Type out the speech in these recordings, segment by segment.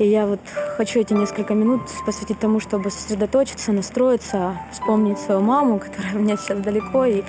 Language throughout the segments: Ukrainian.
И я вот хочу эти несколько минут посвятить тому, чтобы сосредоточиться, настроиться, вспомнить свою маму, которая у меня сейчас далеко. И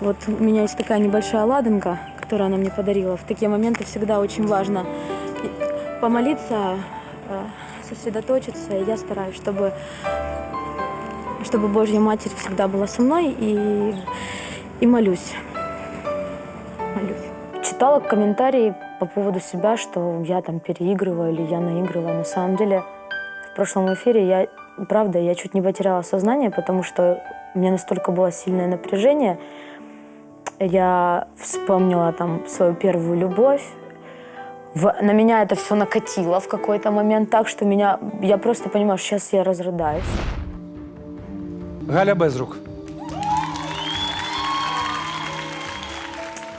вот у меня есть такая небольшая ладанка, которую она мне подарила. В такие моменты всегда очень важно помолиться, э, сосредоточиться. И я стараюсь, чтобы, чтобы Божья Матерь всегда была со мной и, и молюсь. Молюсь. Читала комментарии по поводу себя, что я там переигрываю или я наигрываю. На самом деле, в прошлом эфире я, правда, я чуть не потеряла сознание, потому что у меня настолько было сильное напряжение. Я вспомнила там свою первую любовь. В- на меня это все накатило в какой-то момент так, что меня... Я просто понимаю, что сейчас я разрыдаюсь. Галя Безрук.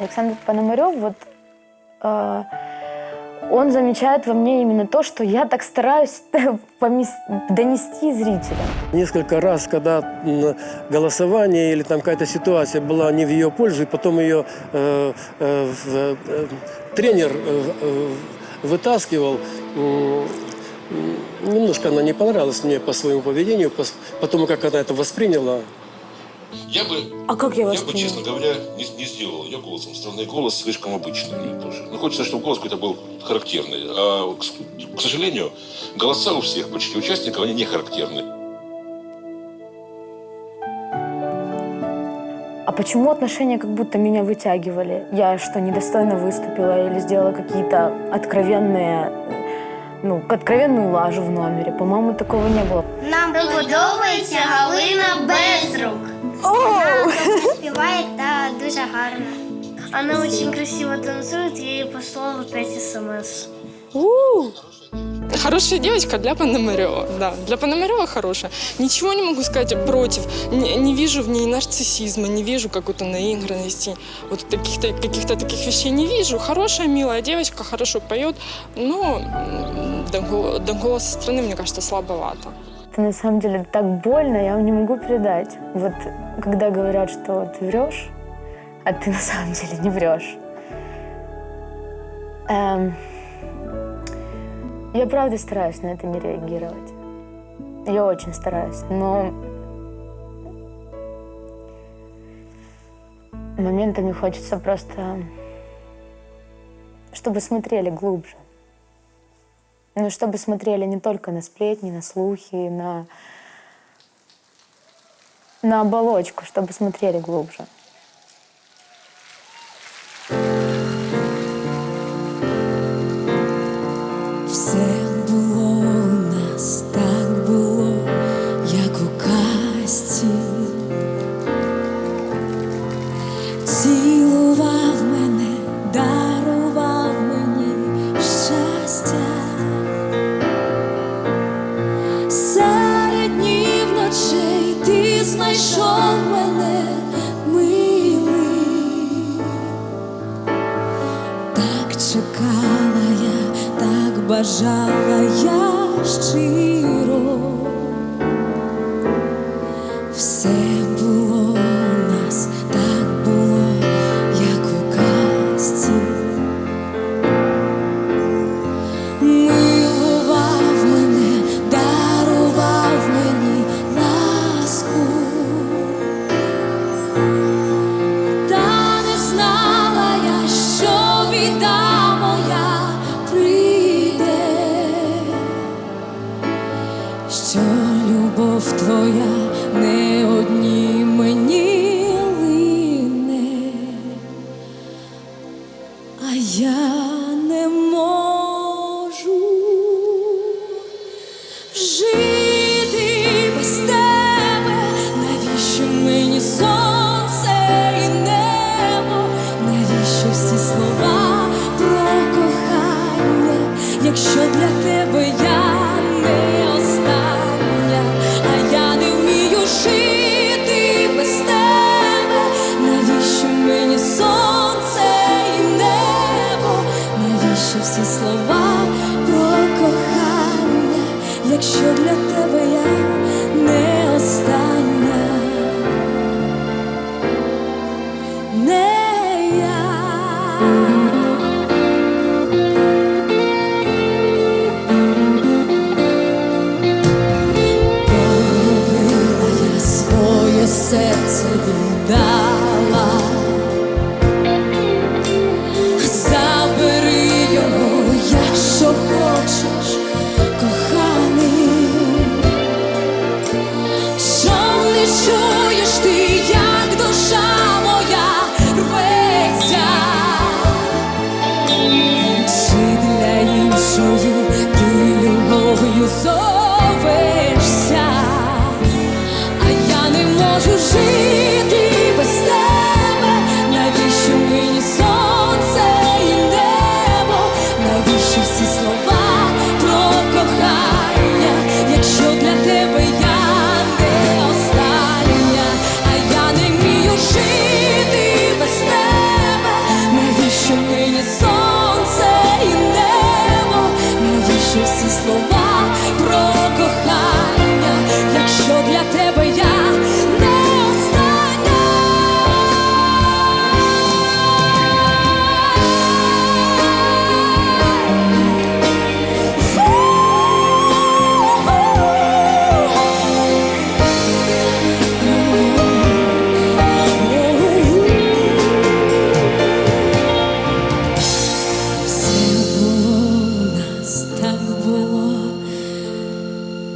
Александр Пономарев, вот э, он замечает во мне именно то, что я так стараюсь помес- донести зрителя. Несколько раз, когда м, голосование или там какая-то ситуация была не в ее пользу, и потом ее э, э, в- э, тренер э, э, вытаскивал, м, м, немножко она не понравилась мне по своему поведению, пос- потому как она это восприняла. Я бы, А как я я вас бы, честно говоря, не, не сделал ее голосом. Странный голос слишком обычный тоже. Ну, хочется, чтобы голос какой-то был характерный. А, к, к сожалению, голоса у всех почти участников, они не характерны. А почему отношения как будто меня вытягивали? Я что, недостойно выступила или сделала какие-то откровенные, ну, откровенную лажу в номере? По-моему, такого не было. Нам подобається Галина Безрук. Вона співає та дуже гарно. Она очень красиво танцует, я ей послала 5 смс. Хорошая девочка для Пономарева, да. Для Пономарева хорошая. Ничего не могу сказать против. Не, не вижу в ней нарциссизма, не вижу какой-то наигранности. Вот каких-то каких таких вещей не вижу. Хорошая, милая девочка, хорошо поет, но до, до голоса страны, мне кажется, слабовато. Это на самом деле так больно, я вам не могу передать. Вот когда говорят, что ты врешь, а ты на самом деле не врешь. Эм, я правда стараюсь на это не реагировать. Я очень стараюсь, но моментами хочется просто, чтобы смотрели глубже. Ну, чтобы смотрели не только на сплетни, на слухи, на, на оболочку, чтобы смотрели глубже. Чекала я, так бажала я щиро. Все я не можу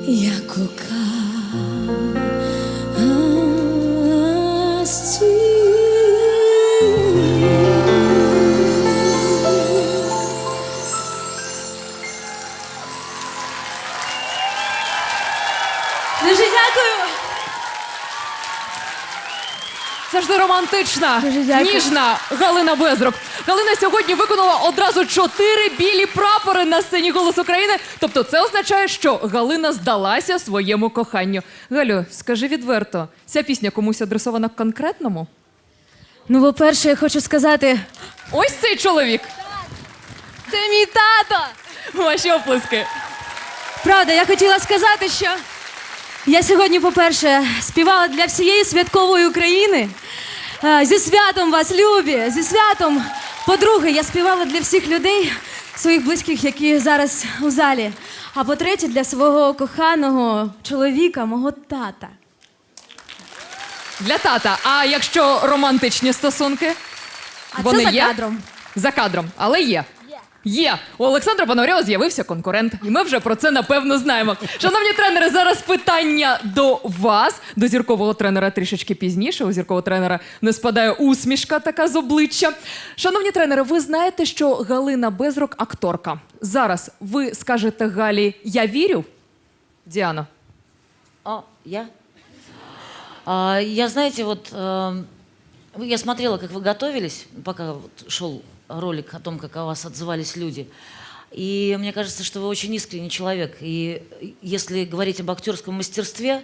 як у романтична, ніжна Галина Безрук. Галина сьогодні виконала одразу чотири білі прапори на сцені «Голос України». Тобто це означає, що Галина здалася своєму коханню. Галю, скажи відверто, ця пісня комусь адресована конкретному? Ну, по-перше, я хочу сказати, Ось цей чоловік. це мій тато. Ваші оплески. Правда, я хотіла сказати, що я сьогодні, по-перше, співала для всієї святкової України. Е, Зі святом вас, любі! Зі святом! По-друге, я співала для всіх людей, своїх близьких, які зараз у залі. А по-третє, для свого коханого чоловіка, мого тата. Для тата. А якщо романтичні стосунки? А Вони це за є? кадром. За кадром, але є. Є. У Олександра Пономарьова з'явився конкурент, і ми вже про це напевно знаємо. Шановні тренери, зараз питання до вас. До зіркового тренера трішечки пізніше. У зіркового тренера не спадає усмішка така з обличчя. Шановні тренери, ви знаєте, що Галина Безрук акторка. Зараз ви скажете Галі Я вірю? Діана. А, я? А, я, знаете, вот эм, вы- я смотрела, как вы готовились, пока шел ролик о том, как о вас отзывались люди. И мне кажется, что вы очень искренний человек. И если говорить об актерском мастерстве,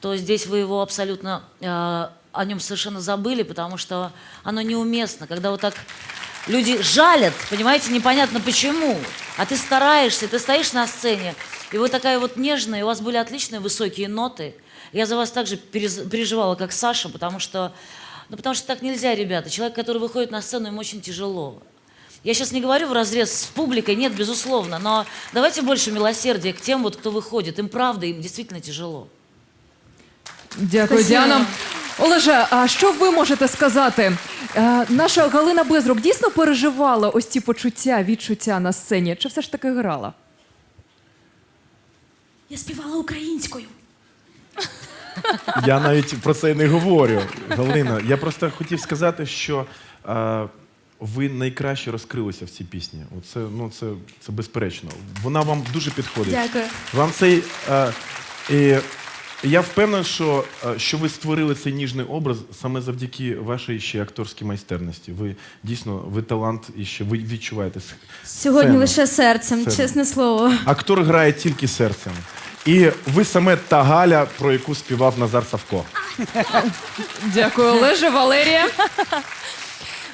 то здесь вы его абсолютно э, о нем совершенно забыли, потому что оно неуместно, когда вот так люди жалят, понимаете, непонятно почему. А ты стараешься, ты стоишь на сцене, и вы такая вот нежная, и у вас были отличные высокие ноты. Я за вас также переживала, как Саша, потому что, ну, потому что так нельзя, ребята. Человек, который выходит на сцену, ему очень тяжело. Я сейчас не говорю в разрез с публикой, нет, безусловно, но давайте больше милосердия к тем, вот, кто выходит. Им правда, им действительно тяжело. Дякую, Спасибо. Діана. Олеже, а що ви можете сказати? Е, наша Галина Безрук дійсно переживала ось ці почуття, відчуття на сцені? Чи все ж таки грала? Я співала українською. Я навіть про це не говорю. Галина, я просто хотів сказати, що е, ви найкраще розкрилися в цій пісні. Це, ну, це, це безперечно. Вона вам дуже підходить. Дякую. Вам цей. Е, і я впевнений, що, е, що ви створили цей ніжний образ саме завдяки вашій ще акторській майстерності. Ви дійсно ви талант і ще ви відчуваєте. с- Сьогодні сцену. лише серцем, Сцену. чесне слово. Актор грає тільки серцем. І ви саме та Галя, про яку співав Назар Савко. Дякую, Олеже. Валерія.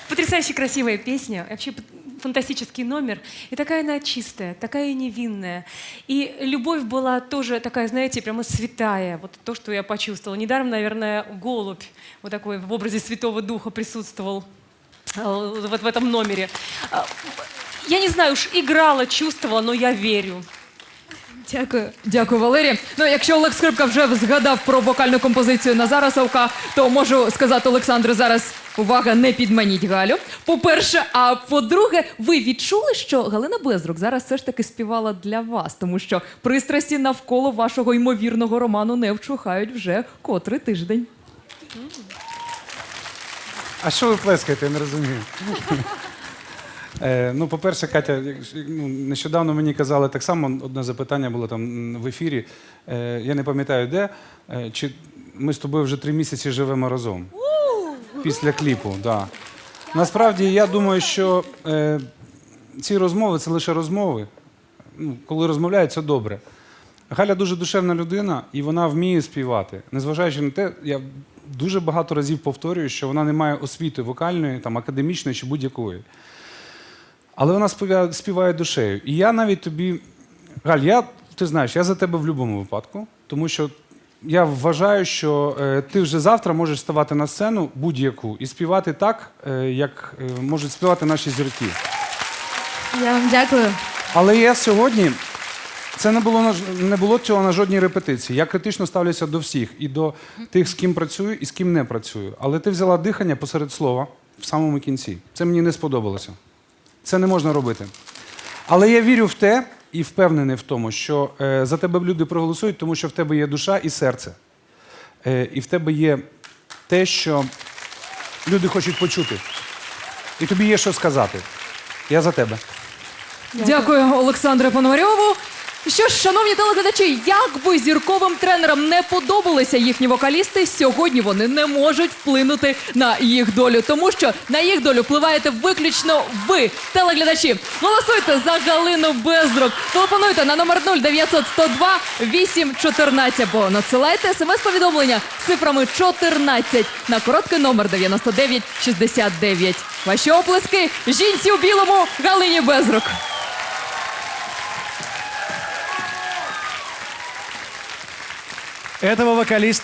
Потрясающе красивая песня, вообще п- фантастический номер. И такая она чистая, такая невинная. И любовь была тоже такая, знаете, прямо святая. Вот то, что я почувствовала. Недаром, наверное, голубь вот такой в образе Святого Духа присутствовал э, вот в этом номере. А, Я не знаю, уж играла, чувствовала, но я верю. Дякую. Дякую, Валерія. Ну, якщо Олег Скрипка вже згадав про вокальну композицію Назара Савка, то можу сказати Олександру зараз. Увага, не підманіть Галю. По-перше, а по-друге, ви відчули, що Галина Безрук зараз все ж таки співала для вас, тому що пристрасті навколо вашого ймовірного роману не вчухають вже котрий тиждень. А що ви плескаєте, я не розумію. Е, ну, по-перше, Катя, як- ну, нещодавно мені казали так само, одне запитання було там в ефірі. Е, я не пам'ятаю де. Е, чи ми з тобою вже три місяці живемо разом? Після кліпу, так. Да. Насправді, я думаю, що е, ці розмови це лише розмови. Ну, коли розмовляють, це добре. Галя дуже душевна людина, і вона вміє співати. Незважаючи на те, я дуже багато разів повторюю, що вона не має освіти вокальної, там, академічної чи будь-якої. Але вона співає, співає душею. І я навіть тобі. Галь, я, ти знаєш, я за тебе в будь-якому випадку, тому що я вважаю, що е, ти вже завтра можеш ставати на сцену будь-яку і співати так, е, як е, можуть співати наші зірки. Я вам дякую. Але я сьогодні. Це не було на ж- не було цього на жодній репетиції. Я критично ставлюся до всіх і до тих, з ким працюю, і з ким не працюю. Але ти взяла дихання посеред слова в самому кінці. Це мені не сподобалося. Це не можна робити. Але я вірю в те і впевнений в тому, що е, за тебе люди проголосують, тому що в тебе є душа і серце. Е, і в тебе є те, що люди хочуть почути. І тобі є що сказати. Я за тебе. Дякую, Олександре Пономарьову. Що ж, шановні телеглядачі, як би зірковим тренерам не подобалися їхні вокалісти, сьогодні вони не можуть вплинути на їх долю, тому що на їх долю впливаєте виключно ви, телеглядачі. Голосуйте за Галину Безрук. Телефонуйте на номер 0900 102 814 або надсилайте смс-повідомлення цифрами 14 на короткий номер 9969. Ваші оплески жінці у білому Галині Безрук. Этого вокалиста